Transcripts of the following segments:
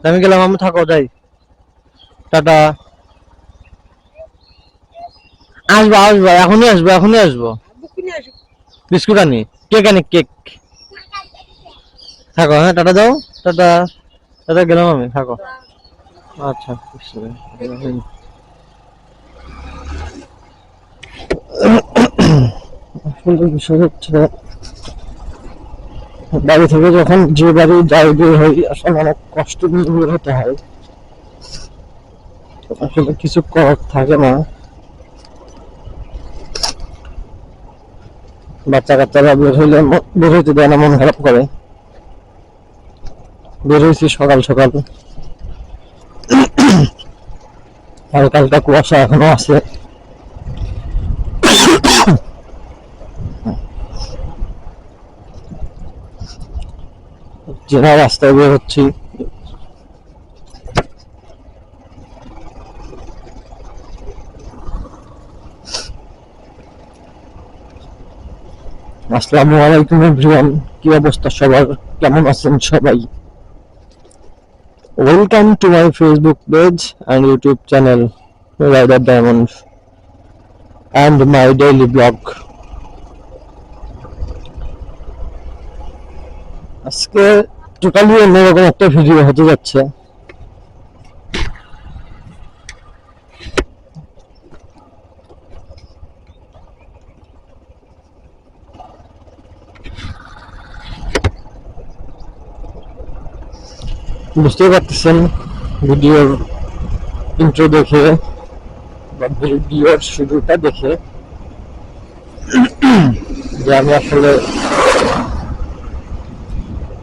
আমি গেলাম আমি থাকো, যাই। টাটা। আসব আসব, এখনই আসব এখনই আসব। বিস্কুট আনি, কেক আনি, কেক। থাকো হ্যাঁ টাটা দাও, টাটা। টাটা গেলাম আমি, থাকো। আচ্ছা আসলে বিষয় হচ্ছে বাড়ি থেকে যখন যে বাড়ি যাই বের হই, আসলে অনেক কষ্ট বের হতে হয়। আসলে কিছু করার থাকে না। বাচ্চা কাচ্চারা বের হইলে বের হইতে দেয় না, মন খারাপ করে। বের হয়েছি সকাল সকাল। হালকা হালকা কুয়াশা এখনও আছে। চেনা রাস্তায় বের হচ্ছি। আসসালামু আলাইকুম এভরিওয়ান কি অবস্থা সবার? কেমন আছেন সবাই? Welcome to my Facebook page and YouTube channel rider diamond and my daily blog আজকে টোটালি অন্যরকম একটা ভিডিও হতে যাচ্ছে। বুঝতেই পারতেছেন, ভিডিওর ইন্ট্রো দেখে বা ভিডিওর শুরুটা দেখে যে আমি আসলে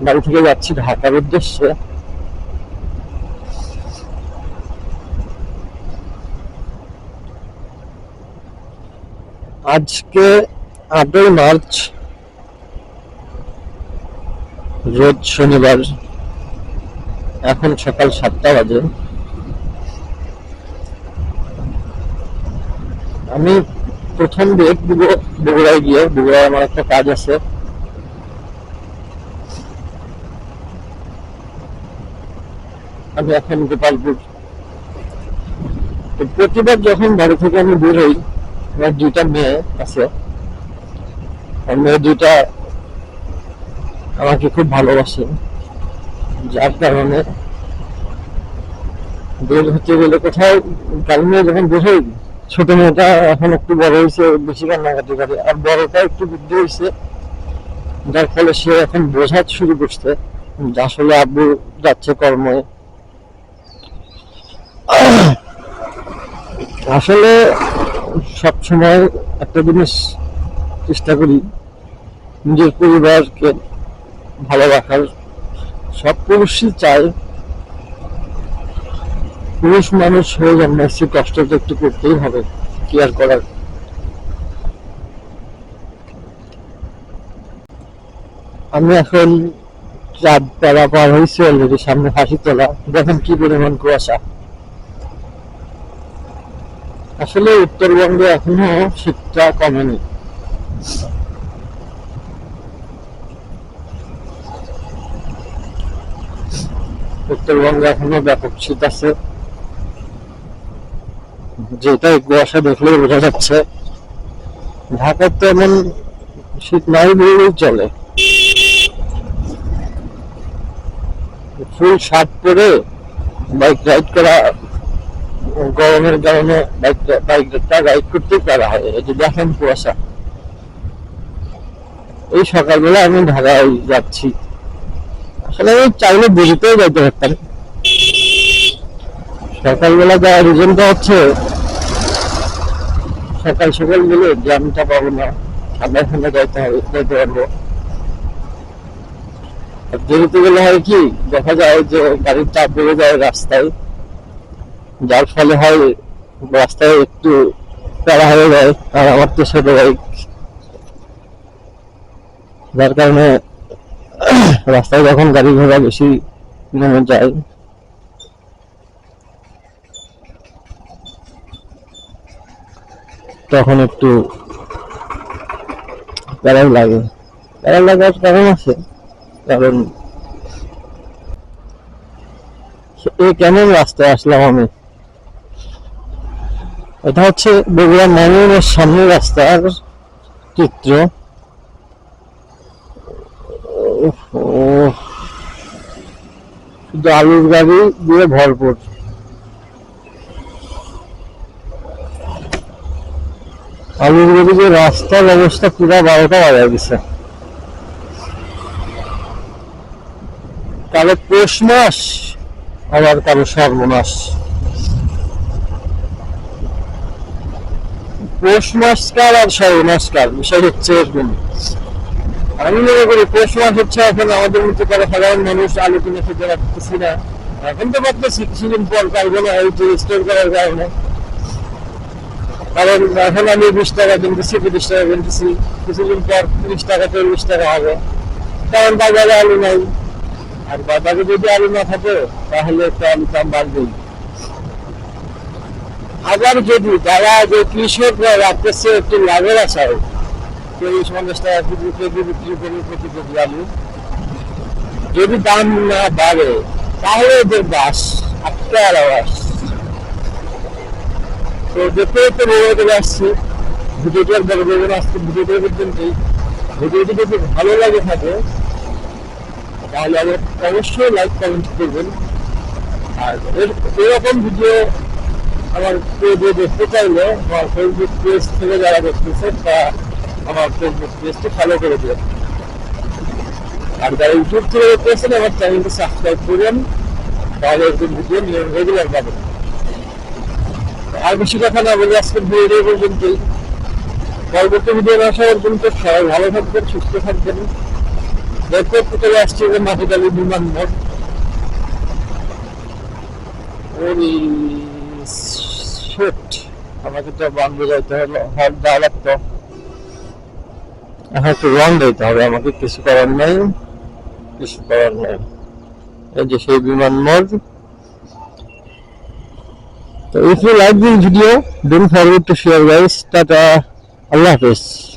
বাড়ি থেকে যাচ্ছি ঢাকার উদ্দেশ্যে। আজকে আটই মার্চ, রোজ শনিবার, এখন সকাল সাতটা বাজে। আমি প্রথম ব্রেক বগুড়ায় গিয়ে, বগুড়ায় আমার একটা কাজ আছে। আমি এখন গোপালপুর তো প্রতিবার যখন বাড়ি থেকে আমি বের হই আমার দুইটা মেয়ে আছে। মেয়ে দুইটা আমাকে খুব ভালোবাসে, যার কারণে বের হতে গেলে কোথাও কাল মেয়ে যখন বের হই ছোট মেয়েটা এখন একটু বড় হয়েছে, বেশি কান্নাকাটি করে। আর বড়টা একটু বুদ্ধি হয়েছে, যার ফলে সে এখন বোঝা শুরু করছে আসলে আব্বু যাচ্ছে কর্মে। আসলে সব সময় একটা জিনিস চেষ্টা করি নিজের পরিবারকে ভালো রাখার সব পুরুষই চায় পুরুষ মানুষ হয়ে জন্মাচ্ছি কষ্ট তো একটু করতেই হবে, কি আর করার? আমি এখন চাঁদ তারা পার হয়েছি অলরেডি সামনে ফাঁসি তোলা দেখেন কি পরিমাণ কুয়াশা। আসলে উত্তরবঙ্গে এখনও শীতটা কমেনি। উত্তরবঙ্গে এখনও ব্যাপক শীত আছে। যেটা কুয়াশা দেখলে বোঝা যাচ্ছে। ঢাকার তো এমন শীত নাই বললেই চলে। ফুল শার্ট পরে বাইক রাইড করা গরমের কারণে বাইক বাইকটা রাইড করতেই পারা হয় যে দেখেন কুয়াশা। এই সকালবেলা আমি ঢাকায় যাচ্ছি। আসলে আমি চাইলে বুঝতেও যাইতে পারতাম। সকালবেলা যাওয়ার রিজনটা হচ্ছে, সকাল সকাল গেলে জ্যামটা পাবো না, ঠান্ডা ঠান্ডা যাইতে হবে, যাইতে পারব। দেরিতে গেলে হয় কি, দেখা যায় যে গাড়ির চাপ বেড়ে যায় রাস্তায়। যার ফলে হয় রাস্তায় একটু প্যারা হয়ে যায় আর আমার তো ছোট বাইক যার কারণে রাস্তায় যখন গাড়ি ঘোড়া বেশি নেমে যায়। তখন একটু প্যারাই লাগে। প্যারা লাগার কারণ আছে, কারণ এই কেমন রাস্তায় আসলাম আমি? এটা হচ্ছে বগুড়া নাইনের সামনে রাস্তার চিত্র। শুধু আলুর গাড়ি দিয়ে ভরপুর। আলুর গাড়ি যে রাস্তার অবস্থা পুরা বারোটা বাজা গেছে কারও পৌষ মাস, আবার কারও সর্বনাশ পৌষ মাসকাল আর সর্বনাশ কার বিষয় হচ্ছে এরকম আমি মনে করি পৌষ মাস হচ্ছে এখন আমাদের মতো করে সাধারণ মানুষ আলু কিনে খেতে পারতেছি না। এখন তো পারতেছি কিছুদিন পর পারব না এই স্টোর করার কারণে। কারণ এখন আমি বিশ টাকা কিনতেছি, তিরিশ টাকা কিনতেছি, কিছুদিন পর তিরিশ টাকা, চল্লিশ টাকা হবে। কারণ বাজারে আলু নাই। আর বাজারে যদি আলু না থাকে, তাহলে একটা আলু দাম বাড়বেই। আবার যদি, যারা যে কৃষকরা রাখতেছে একটু লাভের আশায় চল্লিশ পঞ্চাশ টাকা কেজি কেজি বিক্রি করে প্রতি কেজি আলু। যদি দাম না বাড়ে, তাহলে এদের বাস আর বাস। তো দেখতে দেখতে বড় করে আসছি ভিডিওটি আর বড় বড় আসছে ভিডিওটি পর্যন্তই ভিডিওটি যদি ভালো লাগে থাকে, তাহলে অবশ্যই লাইক কমেন্ট করবেন। আর এর- এরকম ভিডিও আমার পেজে দেখতে চাইলে, আমার ফেসবুক পেজ থেকে যারা দেখতেছেন তা আমার ফেসবুক পেজটি ফলো করে দেবেন। আর যারা ইউটিউব থেকে দেখতেছেন আমার চ্যানেলটি সাবস্ক্রাইব করবেন। তাহলে এরকম ভিডিও নিয়ম রেগুলার পাবেন আর বেশি কথা না বলে আজকের ভিডিও পর্যন্তই। পরবর্তী ভিডিও আসা পর্যন্ত সবাই ভালো থাকবেন, সুস্থ থাকবেন। দেখতে চলে আসছে মাটিকালী বিমান মোড় ওই আমাকে তো বন্ধ যাইতে হলো হল দেওয়া লাগতো এখন একটু রং দিতে হবে আমাকে কিছু করার নেই কিছু করার নেই এই যে সেই বিমান মোড় তো if you like this video don't forget to share guys tata Allah hafiz